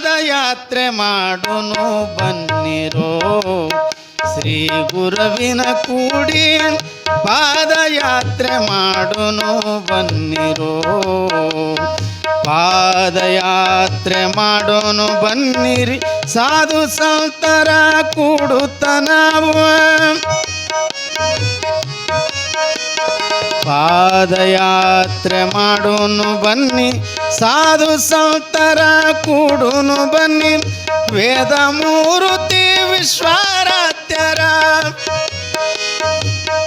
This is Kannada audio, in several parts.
ಪಾದಯಾತ್ರೆ ಮಾಡೋನು ಬನ್ನಿರೋ. ಶ್ರೀ ಗುರುವಿನ ಕೂಡಿ ಪಾದಯಾತ್ರೆ ಮಾಡೋನು ಬನ್ನಿರೋ. ಪಾದಯಾತ್ರೆ ಮಾಡೋನು ಬನ್ನಿರಿ, ಸಾಧು ಸಂತರ ಕೂಡುತ್ತ ನಾವು. ಪಾದಯಾತ್ರೆ ಮಾಡೋನು ಬನ್ನಿ ಸಾಧು ಸಂತರ ಕೂಡುನು ಬನ್ನಿ. ವೇದ ಮೂರುತಿ ವಿಶ್ವಾರಾತ್ಯರ.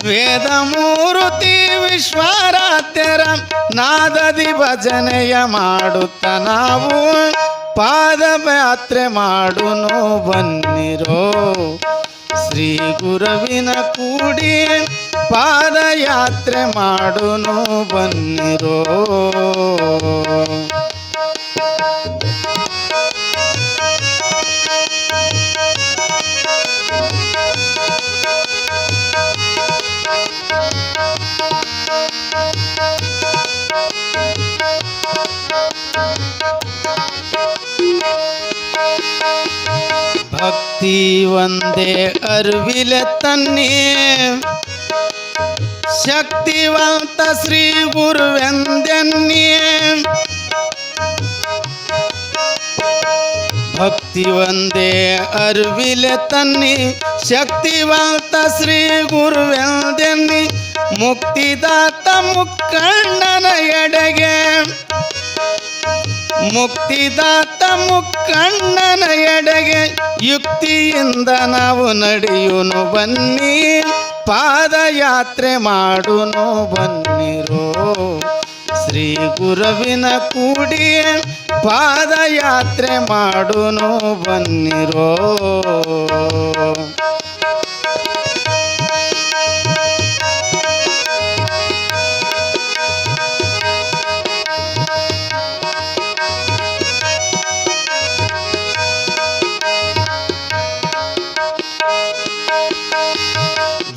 ವೇದ ಮೂರುತಿ ವಿಶ್ವಾರಾತ್ಯರ. ನಾದದಿ ಭಜನೆಯ ಮಾಡುತ್ತ ನಾವು. ಪಾದ ಯಾತ್ರೆ ಮಾಡುನು ಬನ್ನಿರೋ. ಶ್ರೀ ಗುರುವಿನ ಕೂಡಿ ಪಾದಯಾತ್ರೆ ಮಾಡುನು ಬನ್ನಿರೋ. ಭಕ್ತಿ ಒಂದೇ, ಅರಿವಿಲೆ ತನ್ನಿ. ಶಕ್ತಿವಂತ ಶ್ರೀ ಗುರುವೆಂದೆನ್ನಿ. ಭಕ್ತಿ ಒಂದೇ, ಅರಿವಿಲೆ ತನ್ನಿ. ಶಕ್ತಿವಂತ ಶ್ರೀ ಗುರುವೆಂದೆನ್ನಿ. ಮುಕ್ತಿದಾತ ಮುಕ್ಕಣ್ಣನ ಎಡೆಗೆ ಮುಕ್ತಿದಾತ ಮುಕ್ಕಣ್ಣನ ಎಡೆಗೆ ಯುಕ್ತಿಯಿಂದ ನಾವು ನಡೆಯುನು ಬನ್ನಿ, ಪಾದಯಾತ್ರೆ ಮಾಡುನು ಬನ್ನಿರೋ. ಶ್ರೀ ಗುರುವಿನ ಕೂಡಿ ಪಾದಯಾತ್ರೆ ಮಾಡುನು ಬನ್ನಿರೋ.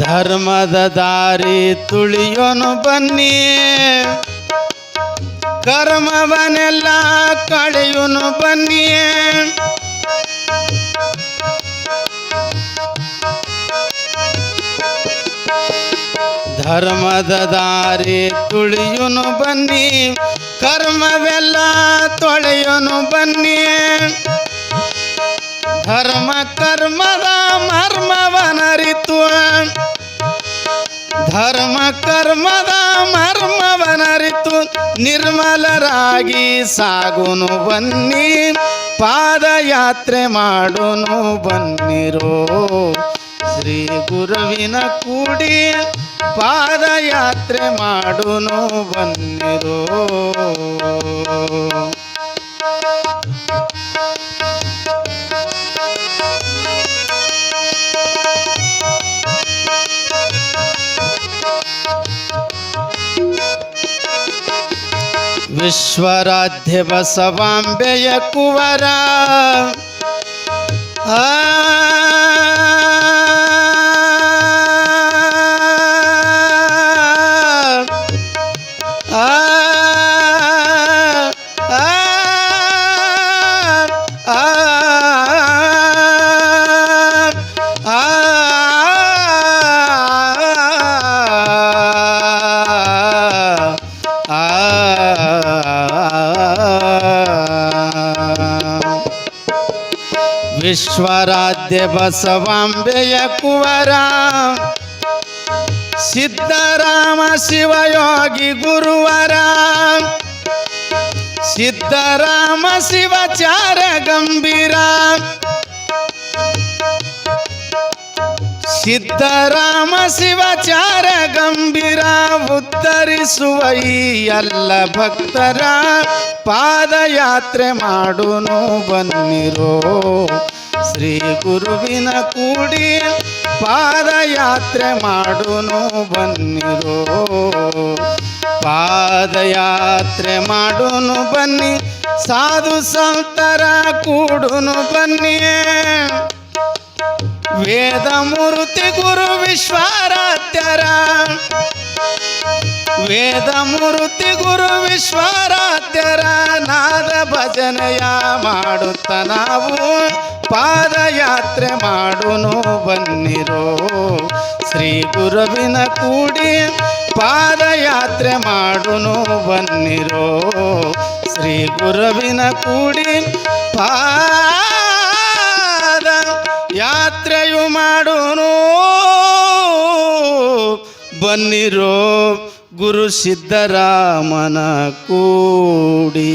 ಧರ್ಮದ ದಾರಿ ತುಳಿಯೋನು ಬನ್ನಿ. ಕರ್ಮವನೆಲ್ಲ ಕಳೆಯೋನು ಬನ್ನಿ. ಧರ್ಮದ ದಾರಿ ತುಳಿಯೋನು ಬನ್ನಿ. ಕರ್ಮವೆಲ್ಲ ತೊಳೆಯೋನು ಬನ್ನಿ. ಧರ್ಮ ಕರ್ಮದ ಮರ್ಮವನರಿತು ಧರ್ಮ ಕರ್ಮದ ಮರ್ಮವನರಿತು ನಿರ್ಮಲರಾಗಿ ಸಾಗುನು ಬನ್ನಿ, ಪಾದಯಾತ್ರೆ ಮಾಡುನು ಬನ್ನಿರೋ. ಶ್ರೀ ಗುರುವಿನ ಕೂಡಿ ಪಾದಯಾತ್ರೆ ಮಾಡುನು ಬನ್ನಿರೋ. ವಿಶ್ವರಾಧ್ಯ ಬಸವಾಂಬೆಯ ಕುವರ ವಿಶ್ವರಾಧ್ಯ ಬಸವಾಂಬೆಯ ಕುವರ. ಸಿದ್ಧರಾಮ ಶಿವಯೋಗಿ ಗುರುವರ. ಸಿದ್ಧರಾಮ ಶಿವಚಾರ ಗಂಭೀರ. ಸಿದ್ಧರಾಮ ಶಿವಚಾರ ಉತ್ತರಿಸುವ ಈ ಎಲ್ಲ ಭಕ್ತರ ಪಾದಯಾತ್ರೆ ಮಾಡುನು ಬನ್ನಿರೋ. ಶ್ರೀ ಗುರುವಿನ ಕೂಡಿ ಪಾದಯಾತ್ರೆ ಮಾಡುನು ಬನ್ನಿರೋ. ಪಾದ ಪಾದಯಾತ್ರೆ ಮಾಡುನು ಬನ್ನಿ, ಸಾಧು ಸಂತರ ಕೂಡುನು ಬನ್ನಿ. ವೇದ ಮೂರ್ತಿ ಗುರು ವಿಶ್ವರಾತ್ಯರ ವೇದಮೂರ್ತಿ ಗುರು ವಿಶ್ವರಾತ್ಯರ ನಾದ ಭಜನೆಯ ಮಾಡುತ್ತ ನಾವು ಪಾದಯಾತ್ರೆ ಮಾಡುನು ಬನ್ನಿರೋ. ಶ್ರೀ ಗುರುವಿನ ಕೂಡಿ ಪಾದಯಾತ್ರೆ ಮಾಡುನು ಬನ್ನಿರೋ. ಶ್ರೀ ಗುರುವಿನ ಕೂಡಿ ಪಾದ ಬನ್ನಿರೋ ಗುರು ಸಿದ್ದರಾಮನ ಕೂಡಿ.